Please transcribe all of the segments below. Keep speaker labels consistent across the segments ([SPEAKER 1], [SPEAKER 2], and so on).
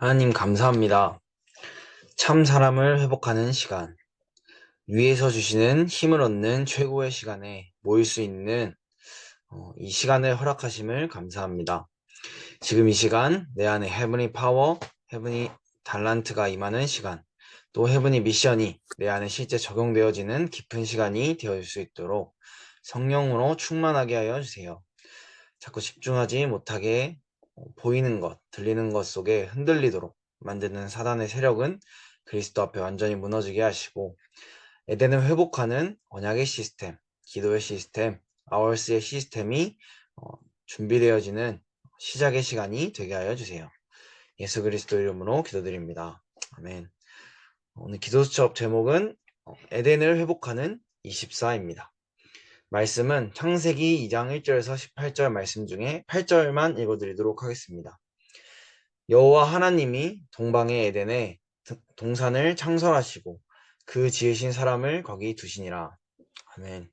[SPEAKER 1] 하나님 감사합니다. 참 사람을 회복하는 시간. 위에서 주시는 힘을 얻는 최고의 시간에 모일 수 있는 어, 이 시간을 허락하심을 감사합니다. 지금 이 시간 내 안에 헤븐이 파워, 헤븐이 달란트가 임하는 시간, 또 헤븐이 미션이 내 안에 실제 적용되어지는 깊은 시간이 되어질 수 있도록 성령으로 충만하게 하여 주세요. 자꾸 집중하지 못하게 어, 보이는 것, 들리는 것 속에 흔들리도록 만드는 사단의 세력은 그리스도 앞에 완전히 무너지게 하시고 에덴을 회복하는 언약의 시스템, 기도의 시스템, 아월스의 시스템이 어, 준비되어지는 시작의 시간이 되게 하여 주세요. 예수 그리스도 이름으로 기도드립니다. 아멘. 오늘 기도 수첩 제목은 어, 에덴을 회복하는 24입니다. 말씀은 창세기 2장 1절에서 18절 말씀 중에 8절만 읽어드리도록 하겠습니다. 여호와 하나님이 동방의 에덴에 동산을 창설하시고 그 지으신 사람을 거기 두시니라. 아멘.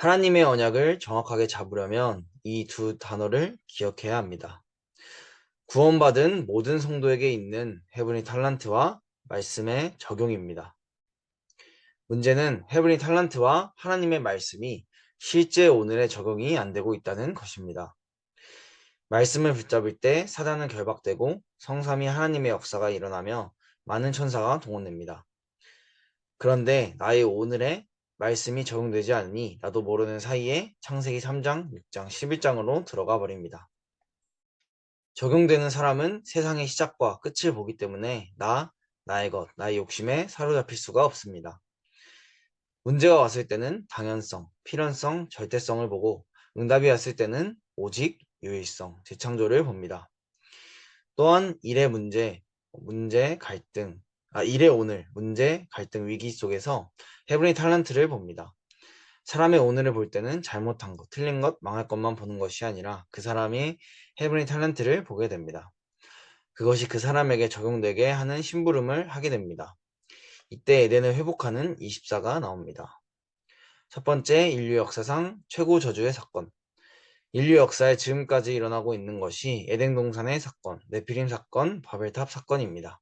[SPEAKER 1] 하나님의 언약을 정확하게 잡으려면 이 두 단어를 기억해야 합니다. 구원받은 모든 성도에게 있는 해분이 탈란트와 말씀의 적용입니다. 문제는 헤브리 탈란트와 하나님의 말씀이 실제 오늘의 적용이 안 되고 있다는 것입니다. 말씀을 붙잡을 때 사단은 결박되고 성삼이 하나님의 역사가 일어나며 많은 천사가 동원됩니다. 그런데 나의 오늘의 말씀이 적용되지 않으니 나도 모르는 사이에 창세기 3장, 6장, 11장으로 들어가 버립니다. 적용되는 사람은 세상의 시작과 끝을 보기 때문에 나, 나의 것, 나의 욕심에 사로잡힐 수가 없습니다. 문제가 왔을 때는 당연성, 필연성, 절대성을 보고 응답이 왔을 때는 오직 유일성, 재창조를 봅니다. 또한 일의 문제, 문제, 갈등, 아, 일의 오늘, 문제, 갈등, 위기 속에서 헤브리 탤런트를 봅니다. 사람의 오늘을 볼 때는 잘못한 것, 틀린 것, 망할 것만 보는 것이 아니라 그 사람이 헤브리 탤런트를 보게 됩니다. 그것이 그 사람에게 적용되게 하는 심부름을 하게 됩니다. 이때 에덴을 회복하는 24가 나옵니다. 첫 번째, 인류 역사상 최고 저주의 사건. 인류 역사에 지금까지 일어나고 있는 것이 에덴 동산의 사건, 네피림 사건, 바벨탑 사건입니다.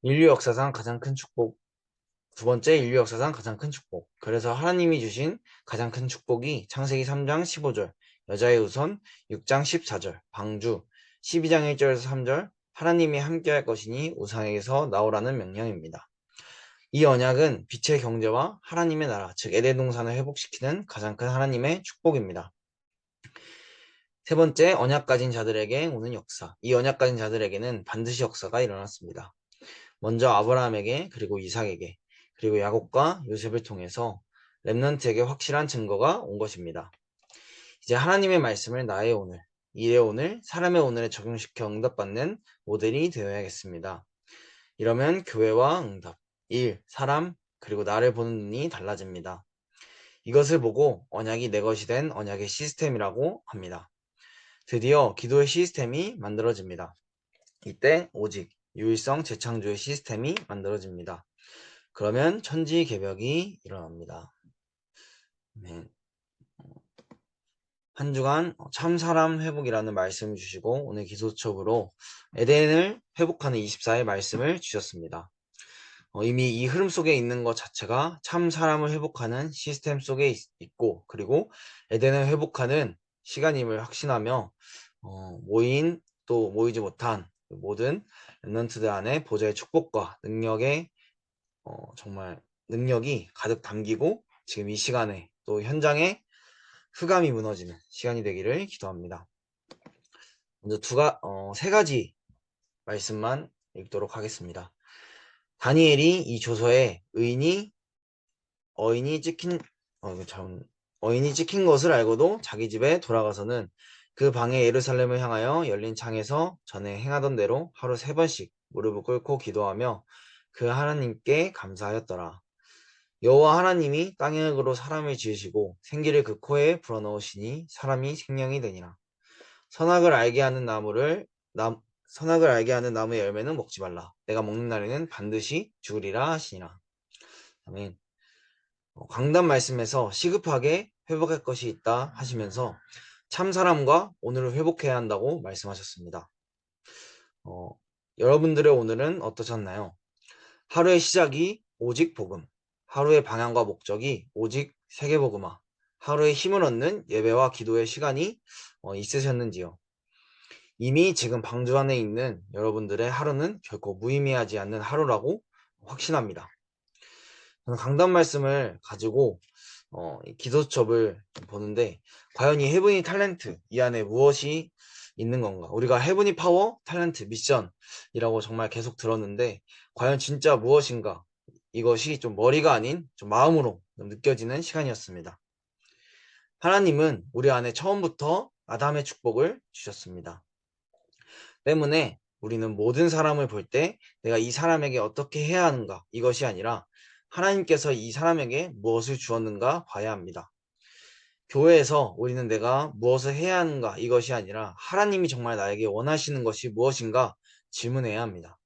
[SPEAKER 1] 인류 역사상 가장 큰 축복. 두 번째, 인류 역사상 가장 큰 축복. 그래서 하나님이 주신 가장 큰 축복이 창세기 3장 15절, 여자의 우선 6장 14절, 방주 12장 1절에서 3절, 하나님이 함께할 것이니 우상에게서 나오라는 명령입니다. 이 언약은 빛의 경제와 하나님의 나라, 즉 에덴 동산을 회복시키는 가장 큰 하나님의 축복입니다. 세 번째, 언약 가진 자들에게 오는 역사. 이 언약 가진 자들에게는 반드시 역사가 일어났습니다. 먼저 아브라함에게, 그리고 이삭에게, 그리고 야곱과 요셉을 통해서 렘넌트에게 확실한 증거가 온 것입니다. 이제 하나님의 말씀을 나의 오늘, 일의 오늘, 사람의 오늘에 적용시켜 응답받는 모델이 되어야겠습니다. 이러면 교회와 응답, 일, 사람, 그리고 나를 보는 눈이 달라집니다. 이것을 보고 언약이 내 것이 된 언약의 시스템이라고 합니다. 드디어 기도의 시스템이 만들어집니다. 이때 오직 유일성 재창조의 시스템이 만들어집니다. 그러면 천지 개벽이 일어납니다. 네. 한 주간 참 사람 회복이라는 말씀을 주시고 오늘 기도첩으로 에덴을 회복하는 24의 말씀을 주셨습니다. 어, 이미 이 흐름 속에 있는 것 자체가 참 사람을 회복하는 시스템 속에 있, 고 그리고 에덴을 회복하는 시간임을 확신하며 어, 모인 또 모이지 못한 그 모든 랩런트들 안에 보좌의 축복과 능력의 어, 정말 능력이 가득 담기고 지금 이 시간에 또 현장에 흑암이 무너지는 시간이 되기를 기도합니다. 먼저 두가 어, 세 가지 말씀만 읽도록 하겠습니다. 다니엘이 이 조서에 의인이 어인이 찍힌 어, 이거 그 참, 어인이 찍힌 것을 알고도 자기 집에 돌아가서는 그 방에 예루살렘을 향하여 열린 창에서 전에 행하던 대로 하루 세 번씩 무릎을 꿇고 기도하며 그 하나님께 감사하였더라. 여호와 하나님이 땅의 흙으로 사람을 지으시고 생기를 그 코에 불어넣으시니 사람이 생명이 되니라. 선악을 알게 하는 나무를 나, 선악을 알게 하는 나무의 열매는 먹지 말라. 내가 먹는 날에는 반드시 죽으리라 하시니라. 아멘. 어, 강단 말씀에서 시급하게 회복할 것이 있다 하시면서 참 사람과 오늘을 회복해야 한다고 말씀하셨습니다. 어, 여러분들의 오늘은 어떠셨나요? 하루의 시작이 오직 복음, 하루의 방향과 목적이 오직 세계복음화, 하루의 힘을 얻는 예배와 기도의 시간이 어, 있으셨는지요? 이미 지금 방주 안에 있는 여러분들의 하루는 결코 무의미하지 않는 하루라고 확신합니다. 저는 강단 말씀을 가지고 어, 기도 첩을 보는데 과연 이 헤븐이 탤런트 이 안에 무엇이 있는 건가? 우리가 헤븐이 파워, 탤런트, 미션이라고 정말 계속 들었는데 과연 진짜 무엇인가? 이것이 좀 머리가 아닌 좀 마음으로 좀 느껴지는 시간이었습니다. 하나님은 우리 안에 처음부터 아담의 축복을 주셨습니다. 때문에 우리는 모든 사람을 볼 때 내가 이 사람에게 어떻게 해야 하는가 이것이 아니라 하나님께서 이 사람에게 무엇을 주었는가 봐야 합니다. 교회에서 우리는 내가 무엇을 해야 하는가 이것이 아니라 하나님이 정말 나에게 원하시는 것이 무엇인가 질문해야 합니다.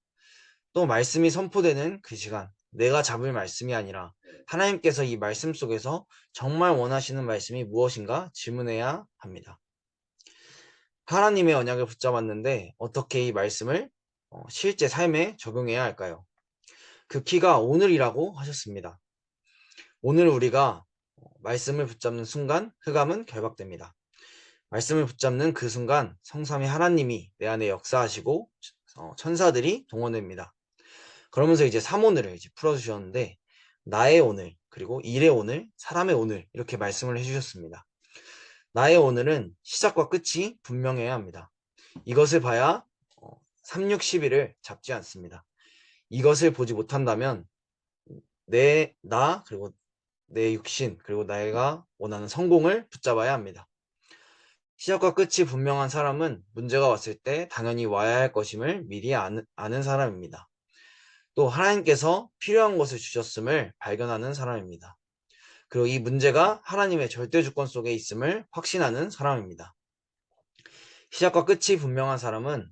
[SPEAKER 1] 또 말씀이 선포되는 그 시간 내가 잡을 말씀이 아니라 하나님께서 이 말씀 속에서 정말 원하시는 말씀이 무엇인가 질문해야 합니다. 하나님의 언약을 붙잡았는데 어떻게 이 말씀을 어, 실제 삶에 적용해야 할까요? 그 키가 오늘이라고 하셨습니다. 오늘 우리가 어, 말씀을 붙잡는 순간 흑암은 결박됩니다. 말씀을 붙잡는 그 순간 성삼의 하나님이 내 안에 역사하시고 어, 천사들이 동원됩니다. 그러면서 이제 3오늘을 이제 풀어주셨는데 나의 오늘 그리고 일의 오늘 사람의 오늘 이렇게 말씀을 해주셨습니다. 나의 오늘은 시작과 끝이 분명해야 합니다. 이것을 봐야 360일을 어, 잡지 않습니다. 이것을 보지 못한다면 내, 나, 그리고 내 육신, 그리고 나이가 원하는 성공을 붙잡아야 합니다. 시작과 끝이 분명한 사람은 문제가 왔을 때 당연히 와야 할 것임을 미리 아는, 아는 사람입니다. 또 하나님께서 필요한 것을 주셨음을 발견하는 사람입니다. 그리고 이 문제가 하나님의 절대 주권 속에 있음을 확신하는 사람입니다. 시작과 끝이 분명한 사람은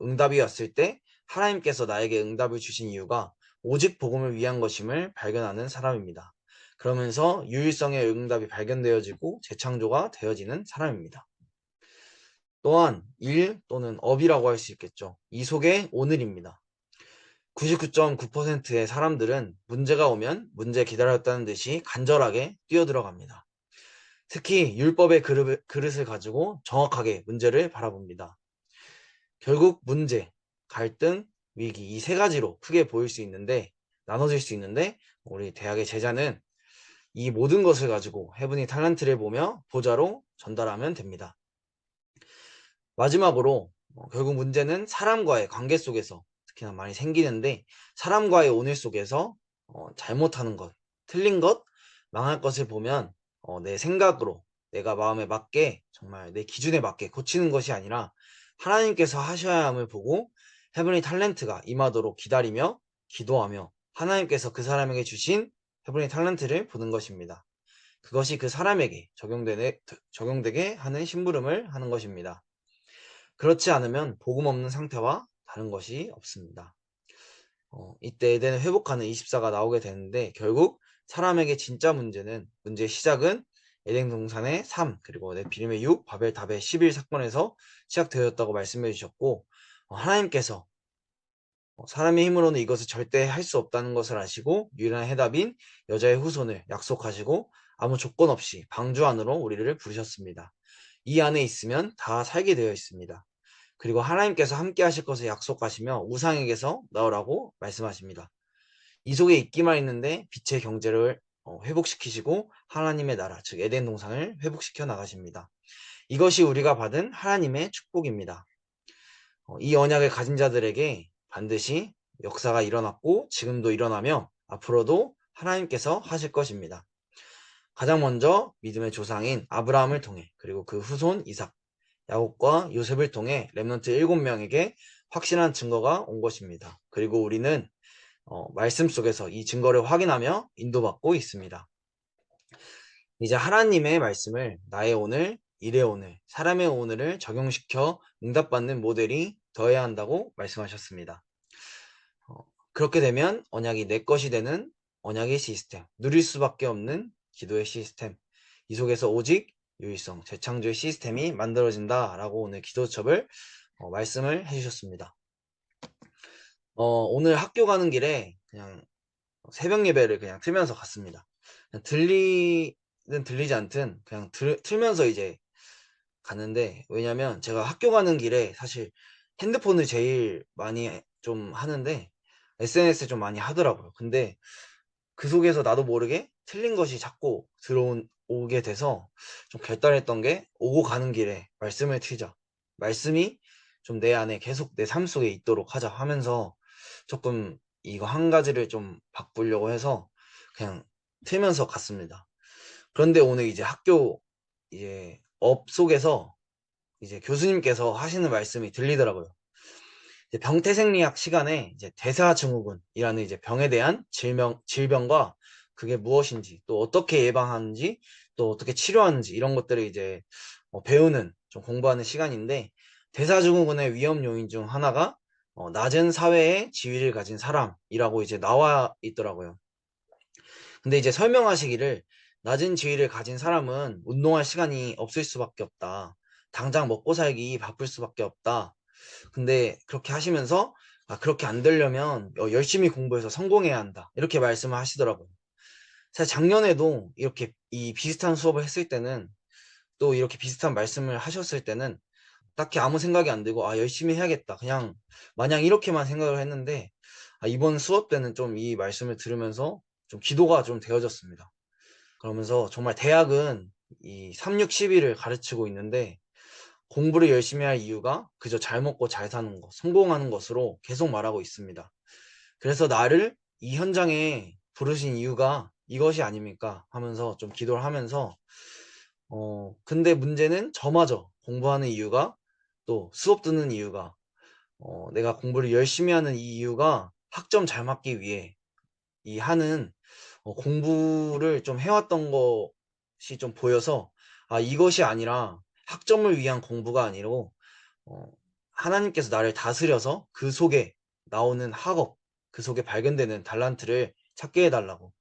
[SPEAKER 1] 응답이 왔을 때 하나님께서 나에게 응답을 주신 이유가 오직 복음을 위한 것임을 발견하는 사람입니다. 그러면서 유일성의 응답이 발견되어지고 재창조가 되어지는 사람입니다. 또한 일 또는 업이라고 할 수 있겠죠. 이 속에 오늘입니다. 99.9%의 사람들은 문제가 오면 문제 기다렸다는 듯이 간절하게 뛰어들어갑니다. 특히 율법의 그릇, 을 가지고 정확하게 문제를 바라봅니다. 결국 문제, 갈등, 위기 이 세 가지로 크게 보일 수 있는데 나눠질 수 있는데 우리 대학의 제자는 이 모든 것을 가지고 해븐이 탤런트를 보며 보자로 전달하면 됩니다. 마지막으로 어, 결국 문제는 사람과의 관계 속에서 특히나 많이 생기는데 사람과의 온일 속에서 어, 잘못하는 것, 틀린 것, 망할 것을 보면 어, 내 생각으로 내가 마음에 맞게 정말 내 기준에 맞게 고치는 것이 아니라 하나님께서 하셔야 함을 보고 헤븐의 탤런트가 임하도록 기다리며 기도하며 하나님께서 그 사람에게 주신 헤븐의 탤런트를 보는 것입니다. 그것이 그 사람에게 적용되네, 적용되게 하는 심부름을 하는 것입니다. 그렇지 않으면 복음 없는 상태와 다른 것이 없습니다. 어, 이때 에덴을 회복하는 24가 나오게 되는데 결국 사람에게 진짜 문제는 문제의 시작은 에덴 동산의 3 그리고 네피림의 6 바벨 다의 11 사건에서 시작되었다고 말씀해 주셨고 어, 하나님께서 어, 사람의 힘으로는 이것을 절대 할 수 없다는 것을 아시고 유일한 해답인 여자의 후손을 약속하시고 아무 조건 없이 방주 안으로 우리를 부르셨습니다. 이 안에 있으면 다 살게 되어 있습니다. 그리고 하나님께서 함께 하실 것을 약속하시며 우상에게서 나오라고 말씀하십니다. 이 속에 있기만 있는데 빛의 경제를 어, 회복시키시고 하나님의 나라 즉 에덴 동산을 회복시켜 나가십니다. 이것이 우리가 받은 하나님의 축복입니다. 어, 이 언약을 가진 자들에게 반드시 역사가 일어났고 지금도 일어나며 앞으로도 하나님께서 하실 것입니다. 가장 먼저 믿음의 조상인 아브라함을 통해 그리고 그 후손 이삭 야곱과 요셉을 통해 렘넌트 7명에게 확실한 증거가 온 것입니다. 그리고 우리는 어, 말씀 속에서 이 증거를 확인하며 인도받고 있습니다. 이제 하나님의 말씀을 나의 오늘, 일의 오늘, 사람의 오늘을 적용시켜 응답받는 모델이 더해야 한다고 말씀하셨습니다. 어, 그렇게 되면 언약이 내 것이 되는 언약의 시스템, 누릴 수밖에 없는 기도의 시스템, 이 속에서 오직 유의성 재창조의 시스템이 만들어진다라고 오늘 기도첩을 어, 말씀을 해주셨습니다. 어, 오늘 학교 가는 길에 그냥 새벽 예배를 그냥 틀면서 갔습니다. 그냥 들리든 들리지 않든 그냥 들, 틀면서 이제 갔는데 왜냐면 제가 학교 가는 길에 사실 핸드폰을 제일 많이 좀 하는데 s n s 좀 많이 하더라고요. 근데 그 속에서 나도 모르게 틀린 것이 자꾸 들어 오게 돼서 좀 결단했던 게 오고 가는 길에 말씀을 튀자 말씀이 좀 내 안에 계속 내 삶 속에 있도록 하자 하면서 조금 이거 한 가지를 좀 바꾸려고 해서 그냥 틀면서 갔습니다. 그런데 오늘 이제 학교 이제 업 속에서 이제 교수님께서 하시는 말씀이 들리더라고요. 병태생리학 시간에 이제 대사증후군이라는 이제 병에 대한 질병 질병과 그게 무엇인지 또 어떻게 예방하는지 또 어떻게 치료하는지 이런 것들을 이제 어, 배우는 좀 공부하는 시간인데 대사증후군의 위험 요인 중 하나가 어, 낮은 사회의 지위를 가진 사람이라고 이제 나와 있더라고요. 근데 이제 설명하시기를 낮은 지위를 가진 사람은 운동할 시간이 없을 수밖에 없다. 당장 먹고 살기 바쁠 수밖에 없다. 근데 그렇게 하시면서 아, 그렇게 안 되려면 어, 열심히 공부해서 성공해야 한다. 이렇게 말씀을 하시더라고요. 사실 작년에도 이렇게 이 비슷한 수업을 했을 때는 또 이렇게 비슷한 말씀을 하셨을 때는 딱히 아무 생각이 안 들고 아 열심히 해야겠다 그냥 마냥 이렇게만 생각을 했는데 아, 이번 수업 때는 좀 이 말씀을 들으면서 좀 기도가 좀 되어졌습니다 그러면서 정말 대학은 이 3611을 가르치고 있는데 공부를 열심히 할 이유가 그저 잘 먹고 잘 사는 거 성공하는 것으로 계속 말하고 있습니다. 그래서 나를 이 현장에 부르신 이유가 이것이 아닙니까 하면서 좀 기도를 하면서 어 근데 문제는 저마저 공부하는 이유가 또 수업 듣는 이유가 어 내가 공부를 열심히 하는 이 이유가 학점 잘 맞기 위해 이 하는 어, 공부를 좀 해왔던 것이 좀 보여서 아 이것이 아니라 학점을 위한 공부가 아니고 어, 하나님께서 나를 다스려서 그 속에 나오는 학업 그 속에 발견되는 달란트를 찾게 해달라고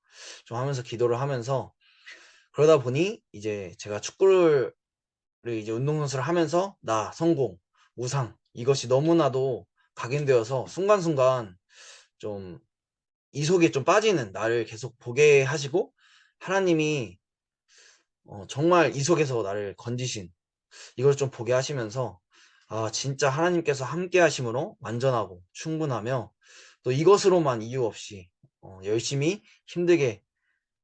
[SPEAKER 1] 좀 하면서 기도를 하면서 그러다 보니 이제 제가 축구를 이제 운동선수를 하면서 나 성공 우상 이것이 너무나도 각인되어서 순간순간 좀 이 속에 좀 빠지는 나를 계속 보게 하시고 하나님이 어, 정말 이 속에서 나를 건지신 이걸 좀 보게 하시면서 아 진짜 하나님께서 함께 하심으로 완전하고 충분하며 또 이것으로만 이유 없이 어, 열심히 힘들게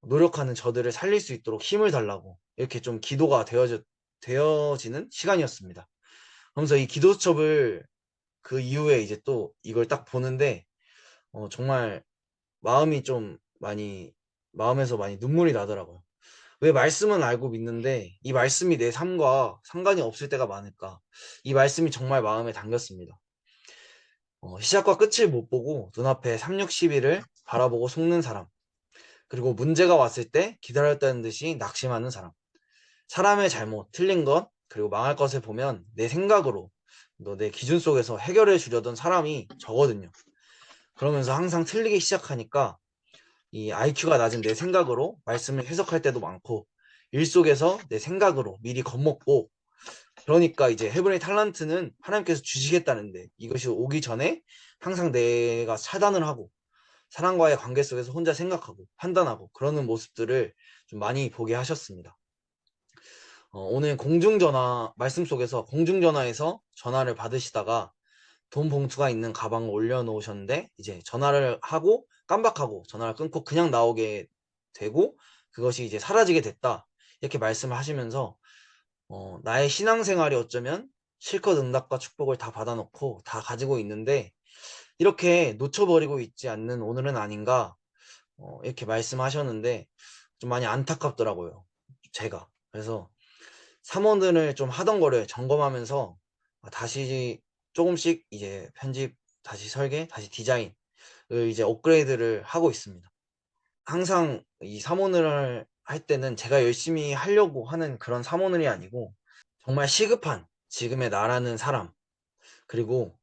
[SPEAKER 1] 노력하는 저들을 살릴 수 있도록 힘을 달라고 이렇게 좀 기도가 되어져, 되어지는 시간이었습니다. 그러면서 이 기도 수첩을 그 이후에 이제 또 이걸 딱 보는데 어, 정말 마음이 좀 많이 마음에서 많이 눈물이 나더라고요. 왜 말씀은 알고 믿는데 이 말씀이 내 삶과 상관이 없을 때가 많을까? 이 말씀이 정말 마음에 담겼습니다. 어, 시작과 끝을 못 보고 눈앞에 3 6 1일을 바라보고 속는 사람. 그리고 문제가 왔을 때 기다렸다는 듯이 낙심하는 사람. 사람의 잘못, 틀린 것, 그리고 망할 것을 보면 내 생각으로 너 내 기준 속에서 해결해 주려던 사람이 저거든요. 그러면서 항상 틀리기 시작하니까 이 IQ가 낮은 내 생각으로 말씀을 해석할 때도 많고 일 속에서 내 생각으로 미리 겁먹고 그러니까 이제 헤븐의 탈란트는 하나님께서 주시겠다는데 이것이 오기 전에 항상 내가 차단을 하고 사람과의 관계 속에서 혼자 생각하고 판단하고 그러는 모습들을 좀 많이 보게 하셨습니다. 어, 오늘 공중전화 말씀 속에서 공중전화에서 전화를 받으시다가 돈 봉투가 있는 가방을 올려놓으셨는데 이제 전화를 하고 깜박하고 전화를 끊고 그냥 나오게 되고 그것이 이제 사라지게 됐다 이렇게 말씀을 하시면서 어, 나의 신앙생활이 어쩌면 실컷 응답과 축복을 다 받아놓고 다 가지고 있는데 이렇게 놓쳐버리고 있지 않는 오늘은 아닌가 어, 이렇게 말씀하셨는데 좀 많이 안타깝더라고요. 제가 그래서 삼원들을 좀 하던 거를 점검하면서 다시 조금씩 이제 편집, 다시 설계, 다시 디자인을 이제 업그레이드를 하고 있습니다. 항상 이 삼원을 할 때는 제가 열심히 하려고 하는 그런 삼원이 아니고 정말 시급한 지금의 나라는 사람 그리고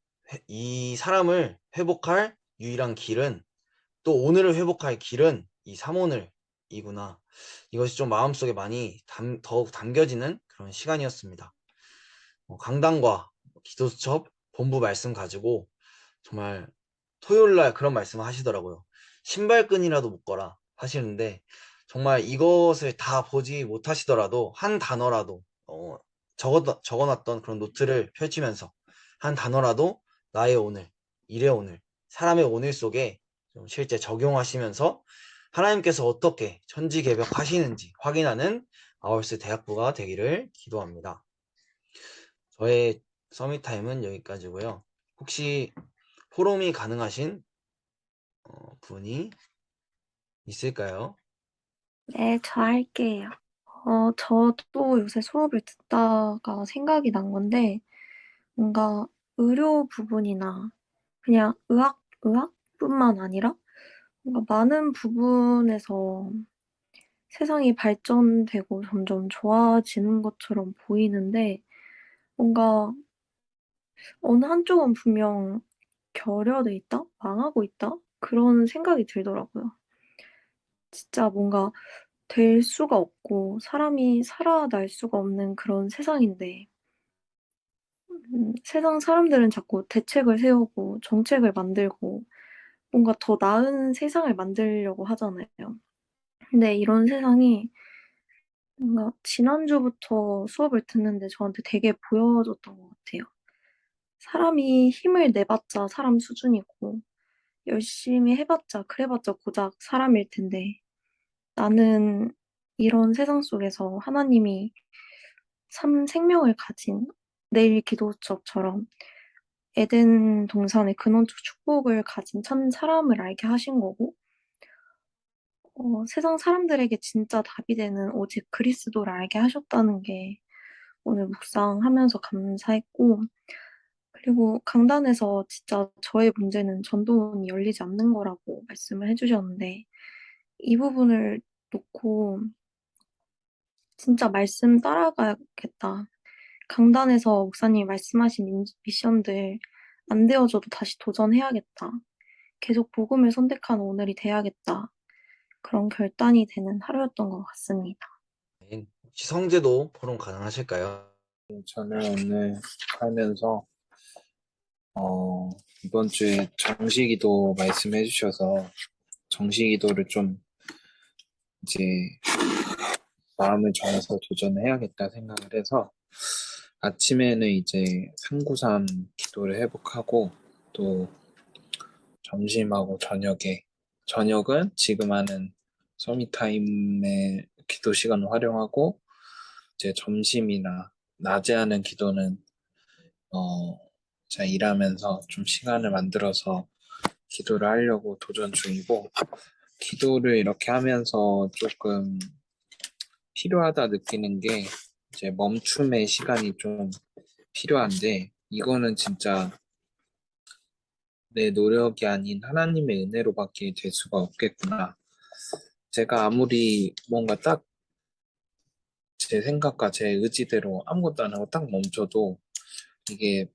[SPEAKER 1] 이 사람을 회복할 유일한 길은 또 오늘을 회복할 길은 이 삼오늘이구나. 이것이 좀 마음속에 많이 담, 더욱 담겨지는 그런 시간이었습니다. 어, 강당과 기도수첩, 본부 말씀 가지고 정말 토요일날 그런 말씀을 하시더라고요. 신발끈이라도 묶어라 하시는데 정말 이것을 다 보지 못하시더라도 한 단어라도 어, 적어, 적어놨던 그런 노트를 펼치면서 한 단어라도 나의 오늘, 일의 오늘, 사람의 오늘 속에 실제 적용하시면서 하나님께서 어떻게 천지개벽 하시는지 확인하는 아울스 대학부가 되기를 기도합니다. 저의 서밋타임은 여기까지고요. 혹시 포럼이 가능하신 어, 분이 있을까요?
[SPEAKER 2] 네, 저 할게요. 어, 저도 요새 수업을 듣다가 생각이 난 건데, 뭔가 의료 부분이나 그냥 의학, 의학뿐만 아니라 뭔가 많은 부분에서 세상이 발전되고 점점 좋아지는 것처럼 보이는데 뭔가 어느 한쪽은 분명 결여돼 있다? 망하고 있다? 그런 생각이 들더라고요. 진짜 뭔가 될 수가 없고 사람이 살아날 수가 없는 그런 세상인데 음, 세상 사람들은 자꾸 대책을 세우고 정책을 만들고 뭔가 더 나은 세상을 만들려고 하잖아요. 근데 이런 세상이 뭔가 지난주부터 수업을 듣는데 저한테 되게 보여줬던 것 같아요. 사람이 힘을 내봤자 사람 수준이고 열심히 해봤자 그래봤자 고작 사람일 텐데 나는 이런 세상 속에서 하나님이 참 생명을 가진 내일 기도수첩처럼 에덴 동산의 근원적 축복을 가진 참 사람을 알게 하신 거고 어, 세상 사람들에게 진짜 답이 되는 오직 그리스도를 알게 하셨다는 게 오늘 묵상하면서 감사했고 그리고 강단에서 진짜 저의 문제는 전도문이 열리지 않는 거라고 말씀을 해주셨는데 이 부분을 놓고 진짜 말씀 따라가겠다 강단에서 목사님이 말씀하신 미션들 안 되어줘도 다시 도전해야겠다. 계속 복음을 선택한 오늘이 돼야겠다. 그런 결단이 되는 하루였던 것 같습니다.
[SPEAKER 1] 네, 성제도 포럼 가능하실까요?
[SPEAKER 3] 저는 오늘 하면서 어, 이번 주에 정식기도 말씀해 주셔서 정식기도를좀 이제 마음을 정해서 도전해야겠다 생각을 해서 아침에는 이제 393 기도를 회복하고 또 점심하고 저녁에 저녁은 지금 하는 서미타임의 기도 시간을 활용하고 이제 점심이나 낮에 하는 기도는 어, 자 일하면서 좀 시간을 만들어서 기도를 하려고 도전 중이고 기도를 이렇게 하면서 조금 필요하다 느끼는 게 이제 멈춤의 시간이 좀 필요한데 이거는 진짜 내 노력이 아닌 하나님의 은혜로밖에 될 수가 없겠구나. 제가 아무리 뭔가 딱 제 생각과 제 의지대로 아무것도 안 하고 딱 멈춰도 이게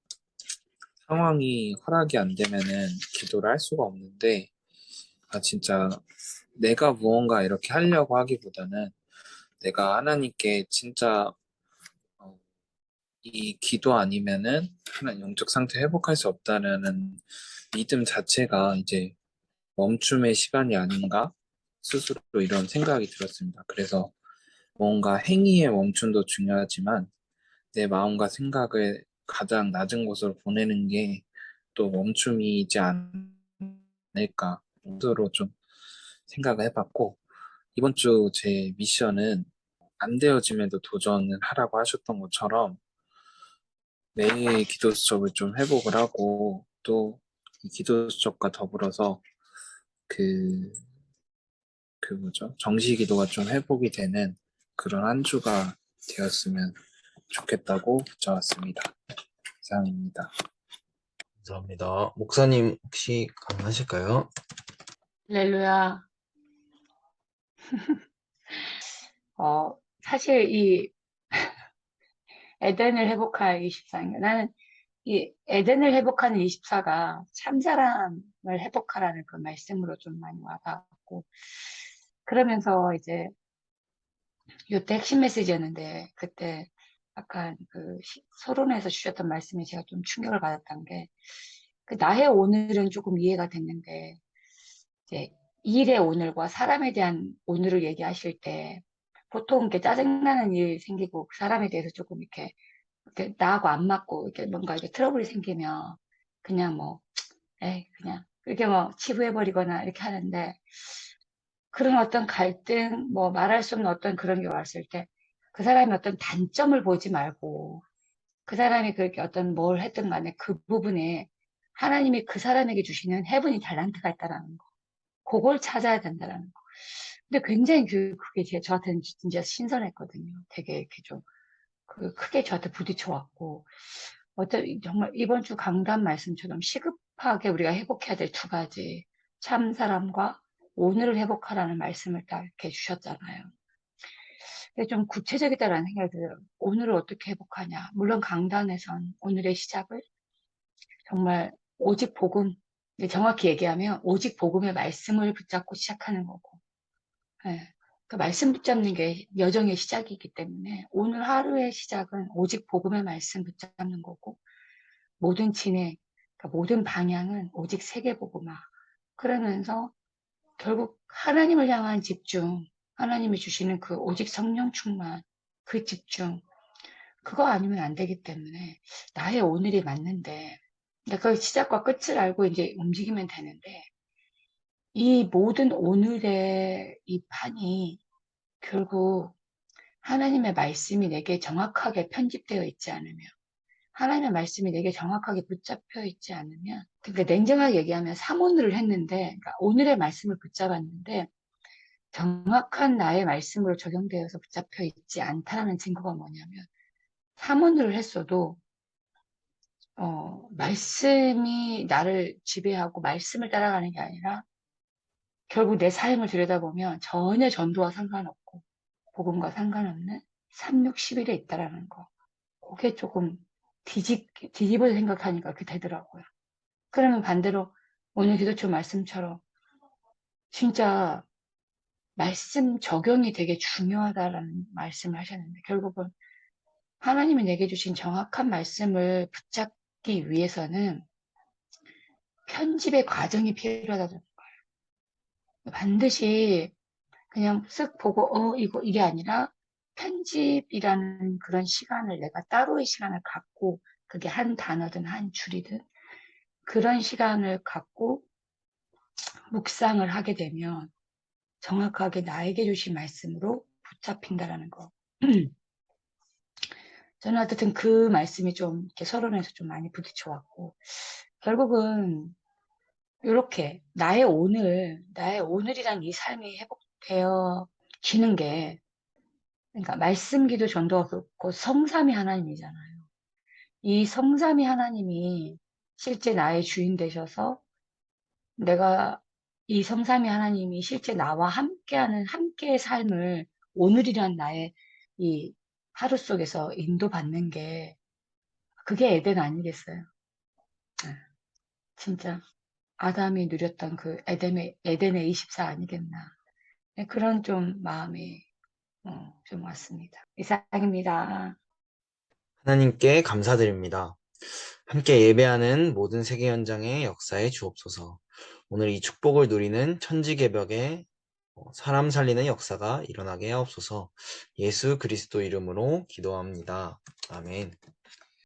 [SPEAKER 3] 상황이 허락이 안 되면은 기도를 할 수가 없는데 아 진짜 내가 무언가 이렇게 하려고 하기보다는 내가 하나님께 진짜 이 기도 아니면은 하나님 영적 상태 회복할 수 없다라는 믿음 자체가 이제 멈춤의 시간이 아닌가 스스로 이런 생각이 들었습니다. 그래서 뭔가 행위의 멈춤도 중요하지만 내 마음과 생각을 가장 낮은 곳으로 보내는 게 또 멈춤이지 않을까 스스로 좀 생각을 해봤고 이번 주 제 미션은 안 되어짐에도 도전을 하라고 하셨던 것처럼 매일 기도 수첩을 좀 회복을 하고 또 기도 수첩과 더불어서 그, 그 뭐죠? 정시 기도가 좀 회복이 되는 그런 한 주가 되었으면 좋겠다고 붙여왔습니다. 이상입니다.
[SPEAKER 1] 감사합니다. 목사님 혹시 가능하실까요?
[SPEAKER 4] 할렐루야. 어, 사실 이 에덴을 회복할 하 24인가 나는 이 에덴을 회복하는 24가 참사람을 회복하라는 그 말씀으로 좀 많이 와닿았고 그러면서 이제 요 때 핵심 메시지였는데 그때 약간 그 서론에서 주셨던 말씀에 제가 좀 충격을 받았던 게그 나의 오늘은 조금 이해가 됐는데 이제 일의 오늘과 사람에 대한 오늘을 얘기하실 때 보통 이렇게 짜증나는 일이 생기고 그 사람에 대해서 조금 이렇게, 이렇게 나하고 안 맞고 이렇게 뭔가 이렇게 트러블이 생기면 그냥 뭐, 에이, 그냥 이렇게 뭐 치부해버리거나 이렇게 하는데 그런 어떤 갈등, 뭐 말할 수 없는 어떤 그런 게 왔을 때 그 사람이 어떤 단점을 보지 말고 그 사람이 그렇게 어떤 뭘 했든 간에 그 부분에 하나님이 그 사람에게 주시는 해븐이 달란트가 있다라는 거. 그걸 찾아야 된다라는 거. 근데 굉장히 그, 그게 제, 저한테는 진짜 신선했거든요. 되게 이렇게 좀, 그, 크게 저한테 부딪혀왔고, 어떤, 정말 이번 주 강단 말씀처럼 시급하게 우리가 회복해야 될 두 가지, 참 사람과 오늘을 회복하라는 말씀을 딱 이렇게 주셨잖아요. 근데 좀 구체적이다라는 생각이 들어요. 오늘을 어떻게 회복하냐. 물론 강단에선 오늘의 시작을 정말 오직 복음, 정확히 얘기하면 오직 복음의 말씀을 붙잡고 시작하는 거고, 그 말씀 붙잡는 게 여정의 시작이기 때문에 오늘 하루의 시작은 오직 복음의 말씀 붙잡는 거고 모든 진행, 그러니까 모든 방향은 오직 세계 복음화. 그러면서 결국 하나님을 향한 집중, 하나님이 주시는 그 오직 성령 충만, 그 집중, 그거 아니면 안 되기 때문에 나의 오늘이 맞는데, 그러그 그러니까 시작과 끝을 알고 이제 움직이면 되는데, 이 모든 오늘의 이 판이 결국 하나님의 말씀이 내게 정확하게 편집되어 있지 않으면 하나님의 말씀이 내게 정확하게 붙잡혀 있지 않으면 근데 냉정하게 얘기하면 사모늘을 했는데 그러니까 오늘의 말씀을 붙잡았는데 정확한 나의 말씀으로 적용되어서 붙잡혀 있지 않다라는 증거가 뭐냐면 사모늘을 했어도 어, 말씀이 나를 지배하고 말씀을 따라가는 게 아니라 결국 내 삶을 들여다보면 전혀 전도와 상관없고 복음과 상관없는 3 6 1에 있다라는 거. 그게 조금 뒤집, 뒤집어 생각하니까 그렇게 되더라고요. 그러면 반대로 오늘 기도초 말씀처럼 진짜 말씀 적용이 되게 중요하다라는 말씀을 하셨는데 결국은 하나님이 내게 주신 정확한 말씀을 붙잡기 위해서는 편집의 과정이 필요하다고 반드시 그냥 쓱 보고 어 이거 이게 아니라 편집이라는 그런 시간을 내가 따로의 시간을 갖고 그게 한 단어든 한 줄이든 그런 시간을 갖고 묵상을 하게 되면 정확하게 나에게 주신 말씀으로 붙잡힌다라는 거. 저는 어쨌든 그 말씀이 좀 이렇게 서론에서 좀 많이 부딪혀왔고 결국은 이렇게 나의 오늘, 나의 오늘이란 이 삶이 회복되어지는 게 그러니까 말씀 기도 전도가 그렇고 성삼이 하나님이잖아요. 이 성삼이 하나님이 실제 나의 주인 되셔서 내가 이 성삼이 하나님이 실제 나와 함께하는 함께의 삶을 오늘이란 나의 이 하루 속에서 인도받는 게 그게 에덴 아니겠어요? 아, 진짜. 아담이 누렸던 그 에덴의, 에덴의 24 아니겠나. 네, 그런 좀 마음이 어, 좀 왔습니다. 이상입니다.
[SPEAKER 1] 하나님께 감사드립니다. 함께 예배하는 모든 세계 현장의 역사에 주옵소서. 오늘 이 축복을 누리는 천지개벽에 어, 사람 살리는 역사가 일어나게 하옵소서. 예수 그리스도 이름으로 기도합니다. 아멘.